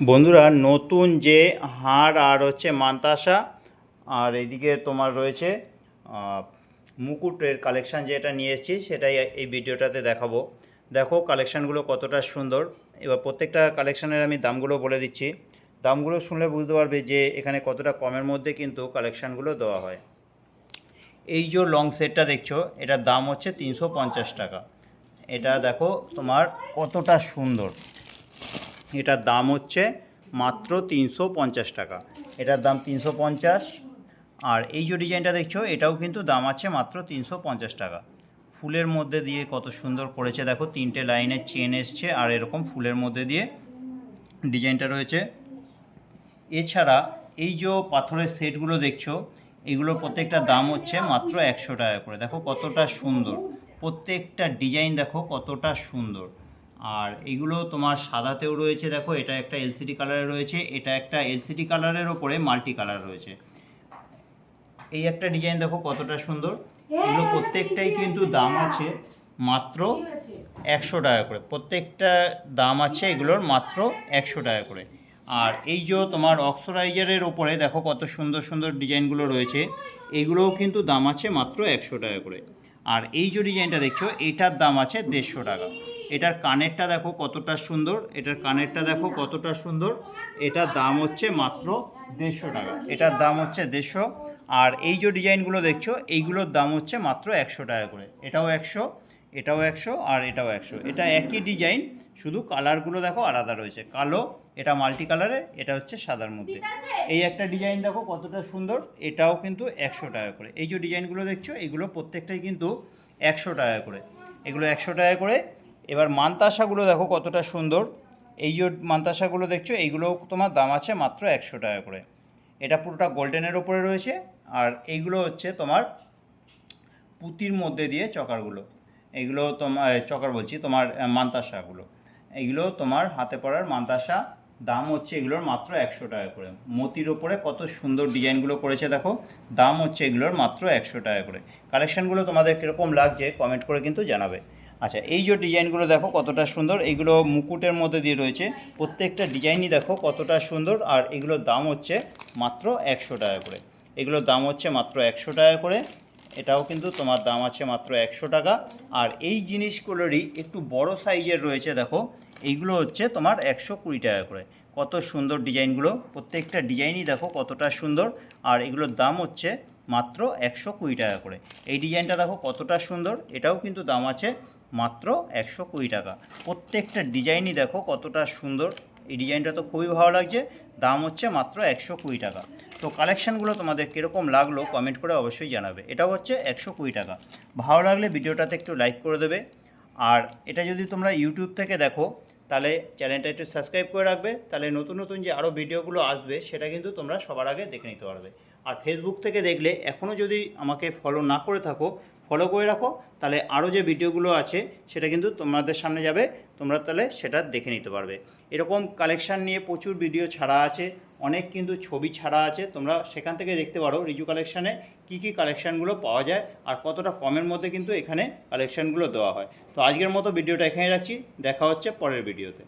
বন্ধুরা, নতুন যে হার আর হচ্ছে মান্তাসা, আর এদিকে তোমার রয়েছে মুকুটের কালেকশান যেটা নিয়ে এসেছি, সেটাই এই ভিডিওটাতে দেখাবো। দেখো কালেকশানগুলো কতটা সুন্দর। এবার প্রত্যেকটা কালেকশানের আমি দামগুলো বলে দিচ্ছি। দামগুলো শুনলে বুঝতে পারবে যে এখানে কতটা কমের মধ্যে কিন্তু কালেকশানগুলো দেওয়া হয়। এই যে লং সেটটা দেখছ, এটার দাম হচ্ছে তিনশো পঞ্চাশ টাকা। এটা দেখো তোমার কতটা সুন্দর। এটার দাম হচ্ছে মাত্র তিনশো পঞ্চাশ টাকা। এটার দাম তিনশো পঞ্চাশ। আর এই যে ডিজাইনটা দেখছ, এটাও কিন্তু দাম আছে মাত্র তিনশো পঞ্চাশ টাকা। ফুলের মধ্যে দিয়ে কত সুন্দর করেছে, দেখো তিনটে লাইনের চেন এসছে, আর এরকম ফুলের মধ্যে দিয়ে ডিজাইনটা রয়েছে। এছাড়া এই যে পাথরের সেটগুলো দেখছ এগুলোর প্রত্যেকটা দাম হচ্ছে মাত্র একশো টাকা করে। দেখো কতটা সুন্দর, প্রত্যেকটা ডিজাইন দেখো কতটা সুন্দর। আর এগুলো তোমার সাদাতেও রয়েছে দেখো এটা একটা এলসিডি কালারে রয়েছে এটা একটা এলসিডি কালারের ওপরে মাল্টি কালার রয়েছে। এই একটা ডিজাইন দেখো কতটা সুন্দর। এগুলো প্রত্যেকটাই কিন্তু দাম আছে মাত্র একশো টাকা করে। প্রত্যেকটা দাম আছে এগুলোর মাত্র একশো টাকা করে। আর এই যে তোমার অক্সোরাইজারের ওপরে দেখো কত সুন্দর সুন্দর ডিজাইনগুলো রয়েছে এগুলোও কিন্তু দাম আছে মাত্র একশো টাকা করে। আর এই যে ডিজাইনটা দেখছ এটার দাম আছে দেড়শো টাকা। এটার কানেরটা দেখো কতটা সুন্দর, এটার কানেরটা দেখো কতটা সুন্দর। এটার দাম হচ্ছে মাত্র দেড়শো টাকা, এটার দাম হচ্ছে দেড়শো। আর এই যে ডিজাইনগুলো দেখছ, এইগুলোর দাম হচ্ছে মাত্র একশো টাকা করে। এটাও একশো এটাও একশো, আর এটাও একশো। এটা একই ডিজাইন, শুধু কালারগুলো দেখো আলাদা রয়েছে। কালো, এটা মাল্টি কালারে, এটা হচ্ছে সাদার মধ্যে। এই একটা ডিজাইন দেখো কতটা সুন্দর, এটাও কিন্তু একশো টাকা করে। এই যে ডিজাইনগুলো দেখছ, এগুলো প্রত্যেকটাই কিন্তু একশো টাকা করে। এগুলো একশো টাকা করে এবার মানতাসাগুলো দেখো কতটা সুন্দর। এই যে মানতাসাগুলো দেখছ এইগুলো তোমার দাম আছে মাত্র একশো টাকা করে। এটা পুরোটা গোল্ডেনের ওপরে রয়েছে, আর এইগুলো হচ্ছে তোমার পুঁতির মধ্যে দিয়ে চকারগুলো। এইগুলো তোমার চকার বলছি, তোমার মান্তাসাগুলো। এইগুলো তোমার হাতে পড়ার মান্তাসা, দাম হচ্ছে এগুলোর মাত্র একশো টাকা করে। মতির ওপরে কত সুন্দর ডিজাইনগুলো করেছে দেখো, দাম হচ্ছে এগুলোর মাত্র একশো টাকা করে। কালেকশানগুলো তোমাদের কীরকম লাগছে কমেন্ট করে কিন্তু জানাবে। আচ্ছা এই যে ডিজাইনগুলো দেখো কতটা সুন্দর এইগুলো মুকুটের মধ্যে দিয়ে রয়েছে। প্রত্যেকটা ডিজাইনই দেখো কতটা সুন্দর, আর এগুলোর দাম হচ্ছে মাত্র একশো টাকা করে। এগুলোর দাম হচ্ছে মাত্র একশো টাকা করে, এটাও কিন্তু তোমার দাম আছে মাত্র একশো টাকা। আর এই জিনিসগুলোরই একটু বড় সাইজের রয়েছে দেখো, এইগুলো হচ্ছে তোমার একশো কুড়ি টাকা করে। কত সুন্দর ডিজাইনগুলো, প্রত্যেকটা ডিজাইনই দেখো কতটা সুন্দর, আর এগুলোর দাম হচ্ছে মাত্র একশো কুড়ি টাকা করে। এই ডিজাইনটা দেখো কতটা সুন্দর, এটাও কিন্তু দাম আছে মাত্র একশো কুড়ি টাকা। প্রত্যেকটা ডিজাইনই দেখো কতটা সুন্দর। এই ডিজাইনটা তো খুবই ভালো লাগছে। দাম হচ্ছে মাত্র একশো কুড়ি টাকা। তো কালেকশানগুলো তোমাদের কীরকম লাগল কমেন্ট করে অবশ্যই জানাবে। এটাও হচ্ছে একশো কুড়ি টাকা। ভালো লাগলে ভিডিওটাতে একটু লাইক করে দেবে। আর এটা যদি তোমরা ইউটিউব থেকে দেখো, তাহলে চ্যানেলটা একটু সাবস্ক্রাইব করে রাখবে। তাহলে নতুন নতুন যে আরও ভিডিওগুলো আসবে, সেটা কিন্তু তোমরা সবার আগে দেখে নিতে পারবে। আর ফেসবুক থেকে দেখলে এখনও যদি আমাকে ফলো না করে থাকো ফলো করে রাখো, তাহলে আরও যে ভিডিওগুলো আছে, সেটা কিন্তু তোমাদের সামনে যাবে, তোমরা তাহলে সেটা দেখে নিতে পারবে। এরকম কালেকশান নিয়ে প্রচুর ভিডিও ছাড়া আছে, অনেক কিন্তু ছবি ছাড়া আছে, তোমরা সেখান থেকে দেখতে পারো রিজু কালেকশানে কী কী কালেকশানগুলো পাওয়া যায়, আর কতটা কমের মধ্যে কিন্তু এখানে কালেকশানগুলো দেওয়া হয়। তো আজকের মতো ভিডিওটা এখানে রাখছি, দেখা হচ্ছে পরের ভিডিওতে